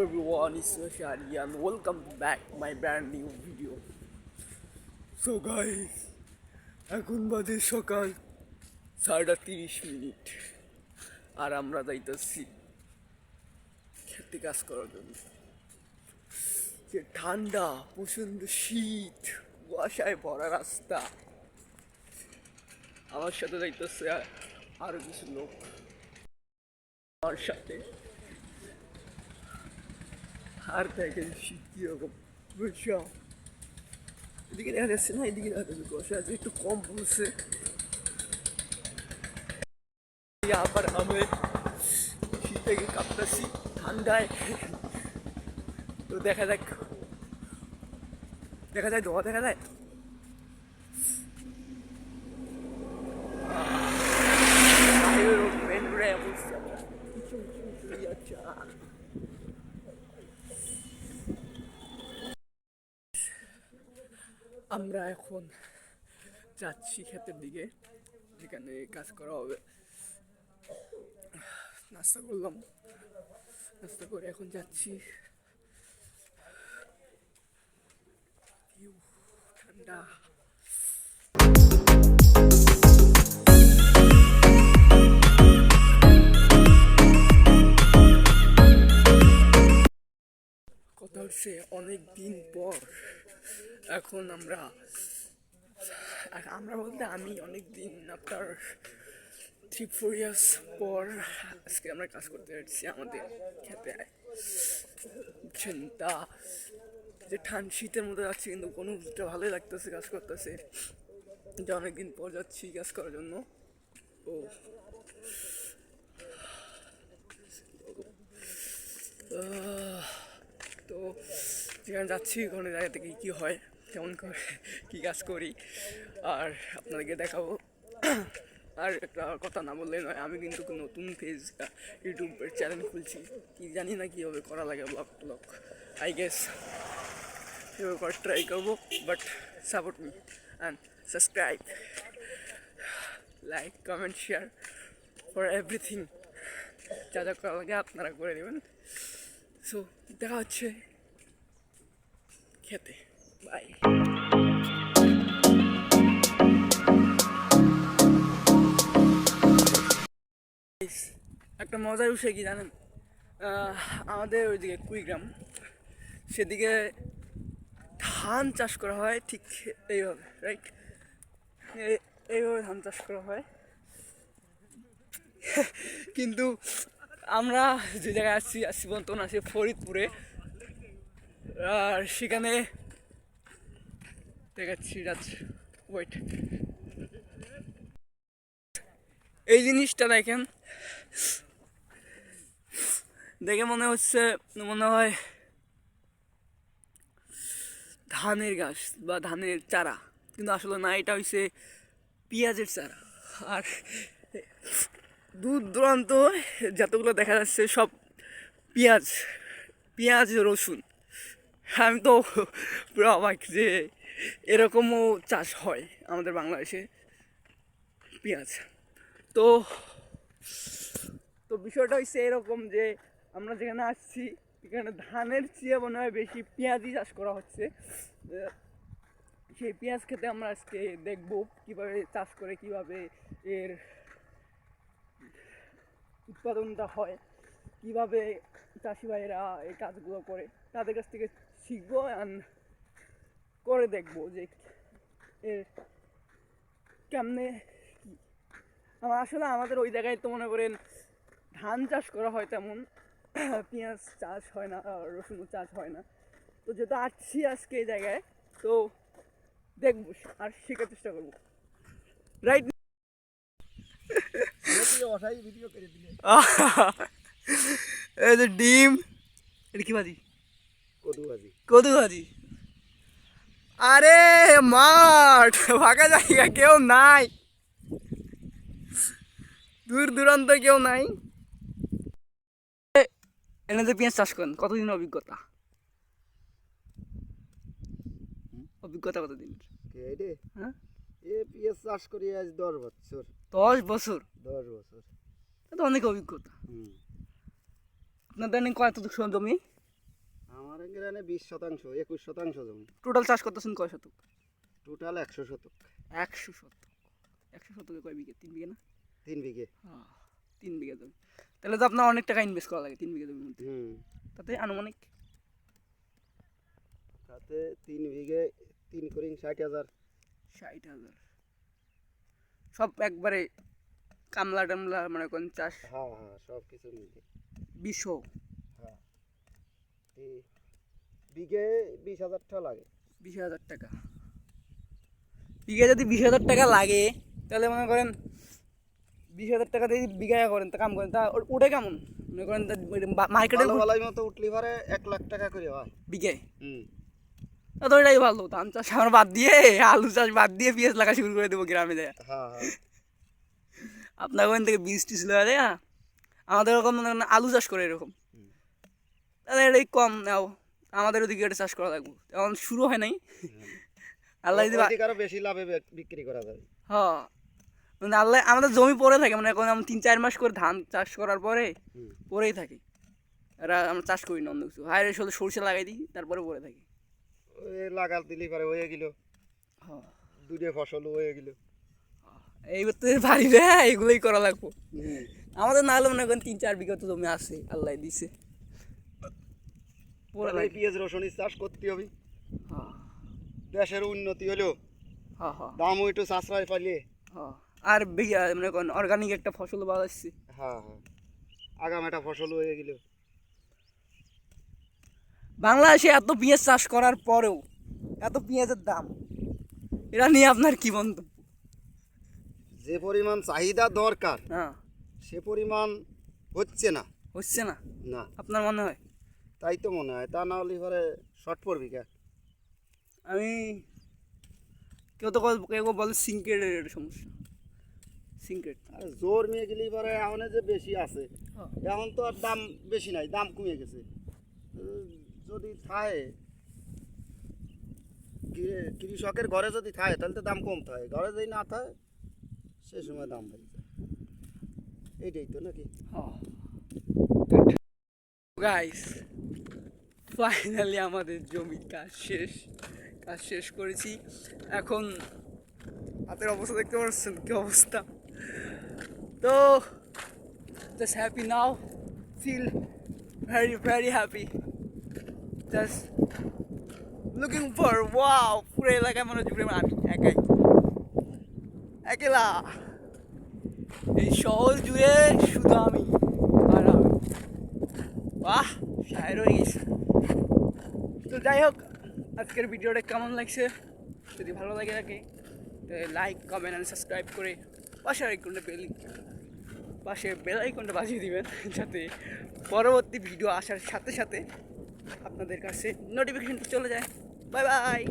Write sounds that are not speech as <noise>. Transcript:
everyone, it's Shari and welcome back my brand new video. So guys, এখন বাজে সকাল সাড়ে তিরিশ মিনিট আর আমরা যাইতেছি খেতে কাজ করার জন্য। যে ঠান্ডা প্রচণ্ড শীত কুয়াশায় ভরা রাস্তা। আমার সাথে যাইতেছে আরও কিছু লোক। আমার সাথে। Artayken শীত কীরকম বুঝছ এদিকে দেখা যাচ্ছে না এদিকে দেখা যাচ্ছে কুয়াশা আছে একটু কম পড়ছে আবার আমি শীতে কাঁপতেছি ঠান্ডায় তো দেখা যাক দেখা যায় দেখা যায় আমরা এখন যাচ্ছি ক্ষেতের দিকে, যেখানে কাজ করা হবে। নাস্তা করলাম। নাস্তা করে এখন যাচ্ছি। ঠান্ডা। হচ্ছে অনেক দিন পর। এখন আমরা আমরা বলতে আমি অনেক দিন আপনার থ্রি ফোর ইয়ার্স পর আজকে আমরা কাজ করতে যাচ্ছি আমাদের খেতে। বুঝছেন তা যে ঠান্ড শীতের মধ্যে যাচ্ছি কিন্তু কোনো ভালোই লাগতেছে কাজ করতেছে। যে অনেকদিন পর যাচ্ছি কাজ করার জন্য। ও। আহ, তো যেখানে যাচ্ছি, ওখানে জায়গা থেকে কী হয়, কেমন করে, কী কাজ করি। আর আপনাদেরকে দেখাবো। আর একটা কথা না বললে নয়, আমি কিন্তু নতুন পেজ ইউটিউবের চ্যানেল খুলছি। কি জানি না কীভাবে করা লাগে ব্লগ ব্লগ আই গেস করার ট্রাই করব but support me and subscribe like comment share for everything যা যা করা লাগে আপনারা করে দেবেন সো দেখা হচ্ছে বাই একটা মজার বিষয় কি জানেন? আমাদের ওইদিকে কুইগ্রাম সেদিকে ধান চাষ করা হয় ঠিক এইভাবে রাইট এইভাবে ধান চাষ করা হয়। কিন্তু আমরা যে জায়গায় আসছি আসছি বর্তমান আছি ফরিদপুরে। আর সেখানে দেখাচ্ছি, রাত ওয়েট এই জিনিসটা দেখেন। দেখে মনে হচ্ছে, মনে হয় ধানের গাছ বা ধানের চারা, কিন্তু আসলে না, এটা হচ্ছে পেঁয়াজের চারা। আর দূর দূরান্ত যতগুলো দেখা যাচ্ছে সব পেঁয়াজ পেঁয়াজ, রসুন। আমি তো পুরো অবাক যে এরকমও চাষ হয় আমাদের বাংলাদেশে পেঁয়াজ। তো তো বিষয়টা হচ্ছে এরকম যে আমরা যেখানে আসছি, এখানে ধানের চেয়ে মনে হয় বেশি পেঁয়াজই চাষ করা হচ্ছে। সেই পেঁয়াজ খেতে আমরা আজকে দেখব কীভাবে চাষ করে, কীভাবে এর উৎপাদনটা হয়, কীভাবে চাষি ভাইয়েরা এই কাজগুলো করে, তাদের কাছ থেকে শিখব করে দেখব যে এর কেমনে আমার আসলে আমাদের ওই জায়গায় তো মনে করেন ধান চাষ করা হয় তেমন, পেঁয়াজ চাষ হয় না, আর রসুনও চাষ হয় না। তো যেহেতু আসছি আজকে এই জায়গায়, তো দেখব আর শেখার চেষ্টা করব। রাইট অসাই ভিডিও করে দিলে। <laughs> এই যে ডিম এটা কি ভাজি? কদু ভাজি। কদু ভাজি। আরে মাঠ ফাঁকা জায়গা কেউ নাই। দূর দূরান্ত কেউ নাই। এনে যে পেঁয়াজ চাষ করেন কতদিন অভিজ্ঞতা? অভিজ্ঞতা কতদিন হ্যাঁ? এ পিএস চাষ করি আজ দশ বছর। দশ বছর। দশ বছর। তা অনেক অভিজ্ঞতা। আপনাদের কত জমি? আমার এখানে বিশ শতাংশ একুশ শতাংশ জমি। টোটাল চাষ করতেছেন কয় শতক? টোটাল একশো শতক। একশো শতক। একশো শতকে কয় বিঘে? তিন বিঘে না? তিন বিঘে। হ্যাঁ, তিন বিঘে জমি। তাহলে তো আপনার অনেক টাকা ইনভেস্ট করা লাগে তিন বিঘে জমির মধ্যে। হুম। তাতে আনুমানিক? তাতে তিন বিঘে তিন করিং ষাট হাজার। ষাট হাজার। সব একবারে কামলা টামলা মানে কোন চাষ। হ্যাঁ হ্যাঁ সব কিছু মিলে। বিশো হ্যাঁ। বিঘে বিশ হাজার টাকা লাগে। বিশ হাজার টাকা। বিঘে যদি বিশ হাজার টাকা লাগে তাহলে মনে করেন বিশ হাজার টাকা দিয়ে বিঘা করেন তা কাম করেন তা ওটা কেমন? মনে করেন মার্কেটে মতো উঠলি পরে এক লাখ টাকা করে হয়। বিঘে হুম। তা ওইটাই ভালো ধান চাষ আমার বাদ দিয়ে আলু চাষ বাদ দিয়ে পেঁয়াজ লাগা শুরু করে দেবো গ্রামে যায়। হ্যাঁ হ্যাঁ। আপনার ওখান থেকে বীজ টিজ লওয়া দেয়া আমাদের ওরকম মনে আলু চাষ করে এরকম। তাহলে এটাই কম নাও। আমাদের ওদিকে এটা চাষ করা লাগবে। এখন শুরু হয় নাই। আল্লাহ যদি আরও বেশি লাভে বিক্রি করা যাবে হ্যাঁ। মানে আল্লাহ আমাদের জমি পড়ে থাকে। মানে এখন তিন চার মাস করে ধান চাষ করার পরে পরেই থাকে। এরা আমরা চাষ করি না অন্য কিছু। হায় শুধু সরষে লাগাই দিই তারপরে পরে থাকি। লাগাল দিলি পরে হয়ে গেল। হ্যাঁ দুটো ফসল হয়ে গেল। এইবার তো পারিবে এগুলোই করা লাগবো। আমাদের না হলে মনে করেন তিন চার বিঘা তো জমি আছে আল্লাহ দিছে। পরে তাহলে এই লাগে পেঁয়াজ রসুনের চাষ করতে হবে। হ্যাঁ দেশের উন্নতি হলো। দামও একটু সাশ্রয় পাইলে। হ্যাঁ আর বিঘা মনে করেন অর্গানিক একটা ফসল বাজাচ্ছি হ্যাঁ হ্যাঁ। আগাম একটা ফসল হয়ে গেল। বাংলাদেশে এত পেঁয়াজ চাষ করার পরেও এত পেঁয়াজের দাম এটা নিয়ে আপনার কি মন্তব্য? যে পরিমাণ চাহিদা দরকার হ্যাঁ। সে পরিমাণ হচ্ছে না। হচ্ছে না? না। আপনার মনে হয়? তাই তো মনে হয় তা না হলে পরে শর্ট পড়বি কে? আমি কেউ তো কেউ বলে সিঙ্কেটের সমস্যা। সিঙ্কেট আর জোর নিয়ে গেলি পরে এখন যে বেশি আছে। হ্যাঁ। এখন তো আর দাম বেশি নাই দাম কমে গেছে। যদি থাকে কৃষকের ঘরে যদি থাকে, তাহলে তো দাম কম থাকে। ঘরে যদি না থাকে, সে সময় দাম বেড়ে যায়। এইটাই তো নাকি? গাইস ফাইনালি আমাদের জমি কাজ শেষ। কাজ শেষ করেছি। এখন হাতের অবস্থা দেখতে পাচ্ছেন কি অবস্থা? তো just happy now feel very very happy just looking for wow পুরো এলাকায় মনে হচ্ছে আমি একাই। একলা। এই শহর জুড়ে শুধু আমি আর আমি। বাহ শায়ের তো যাই হোক, আজকের ভিডিওটা কেমন লাগছে? যদি ভালো লাগে থাকে লাইক কমেন্ট অ্যান্ড সাবস্ক্রাইব করে পাশে আইকনটা বেল পাশে বেল আইকনটা বাজিয়ে দিবেন, যাতে পরবর্তী ভিডিও আসার সাথে সাথে আপনাদের কাছে নোটিফিকেশনটা চলে যায়। Bye bye